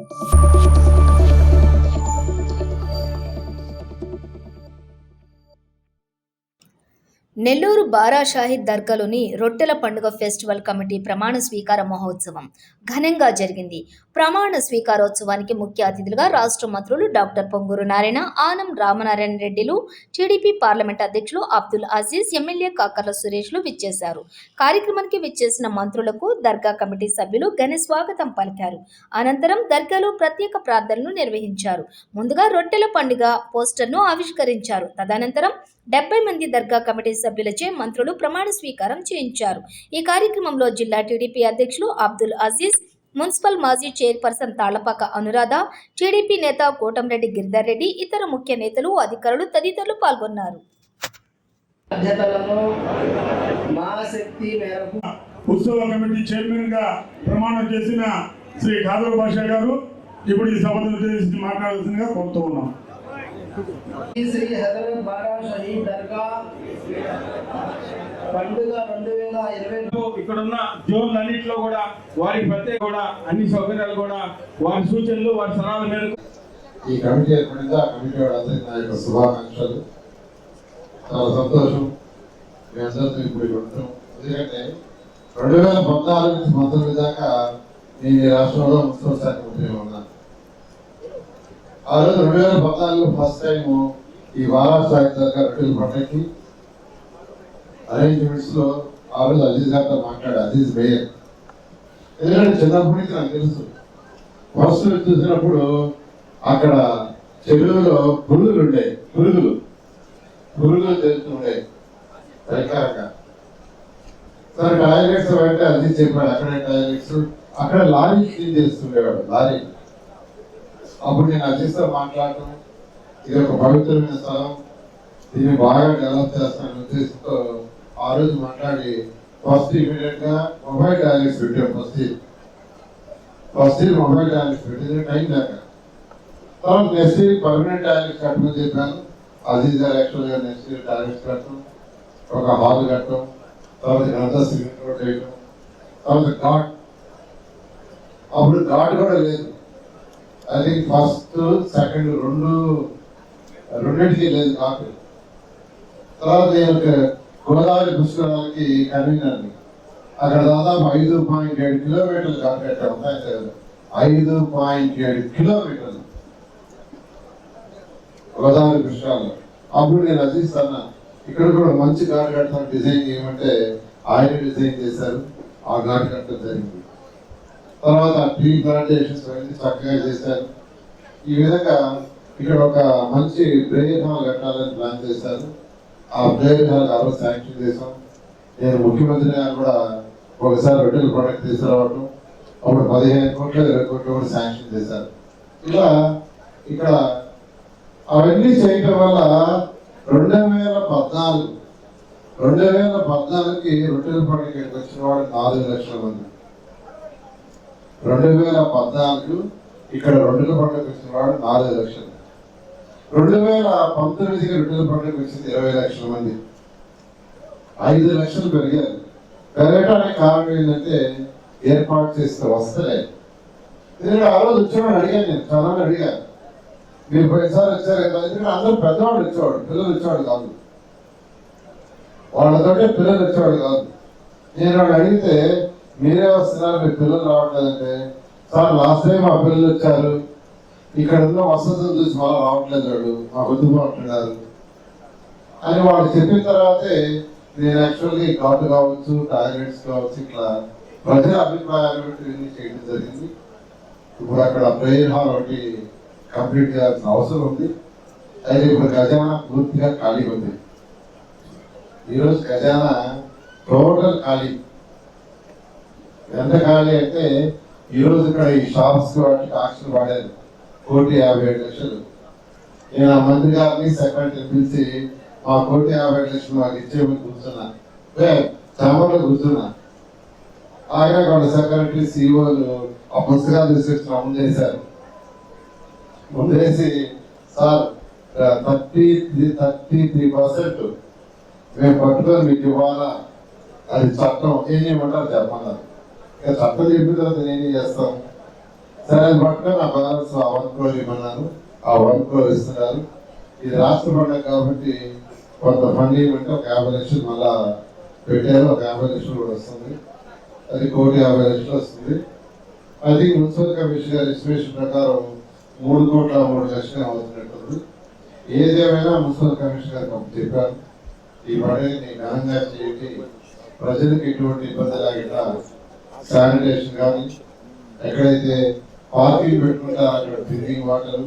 you Nellore Bara Shaheed దర్గాలోని రొట్టెల పండుగ festival committee ప్రమాణ స్వీకార మహోత్సవం ఘనంగా జరిగింది. ప్రమాణ స్వీకారోత్సవానికి ముఖ్య అతిథులుగా రాష్ట్ర మంత్రులు డాక్టర్ పొంగూరు నారాయణ ఆనం రామనారాయణ రెడ్డిలు టీడీపీ పార్లమెంట్ అధ్యక్షులు అబ్దుల్ అజీజ్ ఎమ్మెల్యే కాకర్ల సురేష్లు విచ్చేశారు. కార్యక్రమానికి విచ్చేసిన మంత్రులకు దర్గా కమిటీ సభ్యులు ఘన స్వాగతం పలికారు. అనంతరం దర్గాలో ప్రత్యేక ప్రార్థనలు నిర్వహించారు. ముందుగా రొట్టెల పండుగ పోస్టర్ను ఆవిష్కరించారు. తదనంతరం డెబ్బై మంది దర్గా కమిటీ సభ్యులచే మంత్రులు ప్రమాణ స్వీకారం చేయించారు. ఈ కార్యక్రమంలో జిల్లా టీడీపీ అధ్యక్షులు అబ్దుల్ అజీజ్ మున్సిపల్ మాజీ చైర్పర్సన్ తాళ్ళపాక అనురాధ టీడీపీ నేత కోటంరెడ్డి గిరిధర్ రెడ్డి ఇతర ముఖ్య నేతలు అధికారులు తదితరులు పాల్గొన్నారు. బాధ్యతలను మా శక్తి మేరకు ఉత్సవ కమిటీ చైర్మన్గా ప్రమాణం చేసిన శ్రీ ఖాదర్ భాషా గారు ఇప్పుడు ఈ సభను ఉద్దేశించి మాట్లాడాల్సిందిగా కోరుతూ ఉన్నాం. శ్రీ హజరత్ బారా షహీద్ దర్గా పండుగ రెండు వేల ఇరవై ఇక్కడ ఉన్న జోన్లు అన్నింటిలో కూడా వారి ప్రత్యేక కూడా అన్ని సౌకర్యాలు కూడా వారి సూచనలు వారి సలహాల మేరకు. ఈ కమిటీ ఏర్పడింది. ఆ కమిటీ వాళ్ళందరికీ నా యొక్క శుభాకాంక్షలు. చాలా సంతోషం. మీ అందరితో ఇప్పుడు ఇక్కడ ఉంటాం ఎందుకంటే రెండు వేల పద్నాలుగు నుంచి పంతొమ్మిది దాకా నేను ఈ రాష్ట్రంలో మున్సిపల్ శాఖ మంత్రిగా ఆ రోజు రెండు వేల పద్నాలుగులో ఫస్ట్ టైం ఈ మహారాష్ట్ర దాకా రొట్టెల పంటకి అరేంజ్మెంట్స్లో ఆ రోజు అజీజ్ గారితో మాట్లాడు అజీజ్ మేయర్. ఎందుకంటే చిన్నప్పటి నుంచి నాకు తెలుసు. ఫస్ట్ చూసినప్పుడు అక్కడ చెరువులో పురుగులు ఉండే పురుగులు. పురుగులు తెలుస్తుండే రకరక సరే టాయిలెట్స్ అంటే అది చెప్పాడు అక్కడే టాయిలెట్స్ అక్కడ లారీ క్లీన్ చేస్తుండేవాడు లారీ అప్పుడు నేను అజిత్తో మాట్లాడటం ఇది ఒక పవిత్రమైన స్థలం. దీన్ని బాగా డెవలప్ చేస్తాను ఉద్దేశంతో ఆ రోజు మాట్లాడి ఫస్ట్ ఇమీడియట్గా మొబైల్ టాయిలెట్స్ పెట్టాం ఫస్ట్ ఫస్ట్ మొబైల్ టాయిలెట్స్ పెట్టింది టైం దాకా. తర్వాత నెక్స్ట్ ఇయర్ పర్మనెంట్ టాయిలెట్స్ కట్టమని చెప్పాను. అజీజ్ గారు యాక్చువల్గా నెక్స్ట్ ఇయర్ టాయిలెట్స్ కట్టడం ఒక హాల్ కట్టడం తర్వాత గ్రంథ సిమెంట్ రోడ్ వేయడం తర్వాత ఘాట్. అప్పుడు ఘాట్ కూడా లేదు. అది ఫస్ట్ సెకండ్ రెండు రెండింటికి లేదు ఘాట్ తర్వాత నేను గోదావరి పుష్కరాలకి కన్వీనర్ అక్కడ దాదాపు ఐదు పాయింట్ ఏడు కిలోమీటర్లు ఘాట్ కట్టాము ఐదు పాయింట్ ఏడు కిలోమీటర్లు. గోదావరి పుష్కరాలు. అప్పుడు నేను అజిస్తాను ఇక్కడ కూడా మంచి ఘాట్ కడతాను డిజైన్ చేయమంటే ఆయన డిజైన్ చేశారు. ఆ ఘాట్ కట్టడం జరిగింది. తర్వాత ట్రీ ప్లాంటేషన్స్ అన్ని చక్కగా చేశారు. ఈ విధంగా ఇక్కడ ఒక మంచి ప్రేయర్ హాల్ కట్టాలని ప్లాన్ చేశారు. ఆ ప్రేయర్ హాల్ ఆ శాంక్షన్ చేశాం. నేను ముఖ్యమంత్రి గారు కూడా ఒకసారి రొట్టెల ప్రొడక్ట్ తీసుకురావటం అప్పుడు పదిహేను కోట్లు ఇరవై కోట్లు కూడా శాంక్షన్ చేశారు. ఇలా ఇక్కడ అవన్నీ చేయటం వల్ల రెండు వేల పద్నాలుగు రెండు వేల పద్నాలుగుకి రొట్టెల పండుగకి వచ్చిన వాడు నాలుగు లక్షల మంది. రెండు వేల పద్నాలుగు ఇక్కడ రొట్టెల పండుగ వచ్చిన వాడు నాలుగు లక్షలు. రెండు వేల పంతొమ్మిదికి రొట్టెల పండుగ వచ్చింది ఇరవై లక్షల మంది. ఐదు లక్షలు పెరిగారు. పెరగటానికి కారణం ఏంటంటే ఏర్పాటు చేస్తే వస్తలే ఎందుకంటే ఆ రోజు వచ్చేవాడు అడిగాను నేను చాలా అడిగాను మీరు పోయినసారి వచ్చారు కదా? ఎందుకంటే అందరూ పెద్దవాళ్ళు వచ్చేవాడు పిల్లలు వచ్చేవాడు కాదు. వాళ్ళతోటే పిల్లలు వచ్చేవాడు కాదు. నేను వాడు అడిగితే మీరే వస్తున్నారు మీ పిల్లలు రావట్లేదంటే. సార్ లాస్ట్ టైం మా పిల్లలు వచ్చారు. ఇక్కడ ఉన్న వసతులు చూసి మళ్ళీ రావట్లేదు వాడు. మా వద్దు అని వాళ్ళు చెప్పిన తర్వాతే నేను యాక్చువల్గా ఈ ఘాటు కావచ్చు టాయిలెట్స్ కావచ్చు ఇట్లా ప్రజల అభిప్రాయాలు చేయడం జరిగింది. ఇప్పుడు అక్కడ ప్రేయర్ హాల్ ఒకటి కంప్లీట్ చేయాల్సిన అవసరం ఉంది. అయితే ఇప్పుడు ఖజానా పూర్తిగా ఖాళీ ఉంది. ఈరోజు ఖజానా టోటల్ ఖాళీ. ఎంత ఖాళీ అంటే ఈరోజు ఇక్కడ ఈ షాప్స్ వాటికి ఆక్షన్ వాడారు కోటి యాభై ఏడు లక్షలు. నేను ఆ మంత్రి గారిని సెక్రటరీ పిలిచి మా కోటి యాభై ఏడు లక్షలు మాకు ఇచ్చేమని కూర్చున్నా. చామర్లో కూర్చున్నా. ఆయన వాళ్ళ సెక్రటరీ సిఇఓలు ఆ పుస్తకాలు తీసుకొచ్చి రమణ చేశారు. ముందేసి sir thirty three thirty three percent మేము పట్టుకొని మీకు ఇవ్వాలా? అది చట్టం. ఏం చేయమంటారు చెప్పమన్నారు. తప్ప చెప్పిన తర్వాత నేనేం చేస్తాం? సరే అది పట్టుకొని ఆ బ్యాలెన్స్ ఆ వన్ క్రోర్ ఇవ్వమన్నారు ఆ వన్ క్రోర్ ఇస్తున్నారు. ఇది రాష్ట్ర పండుగ కాబట్టి కొంత ఫండ్ ఇవ్వమంటే ఒక యాభై లక్షలు మళ్ళా పెట్టారు ఒక యాభై లక్షలు కూడా వస్తుంది. అది కోటి యాభై లక్షలు వస్తుంది. అది మున్సిపల్ కమిషన్ గారి ఎస్టిమేషన్ ప్రకారం మూడు కోట్ల మూడు లక్షలు అవుతున్నట్టుంది. ఏదేమైనా మున్సిపల్ కమిషన్ గారికి అప్పుడు చెప్పాను ఈ పండుగని ఘనంగా చేయండి. ప్రజలకు ఎటువంటి ఇబ్బంది లేకుండా శానిటేషన్ కానీ ఎక్కడైతే పార్కింగ్ పెట్టుకుంటే అక్కడ డ్రింకింగ్ వాటర్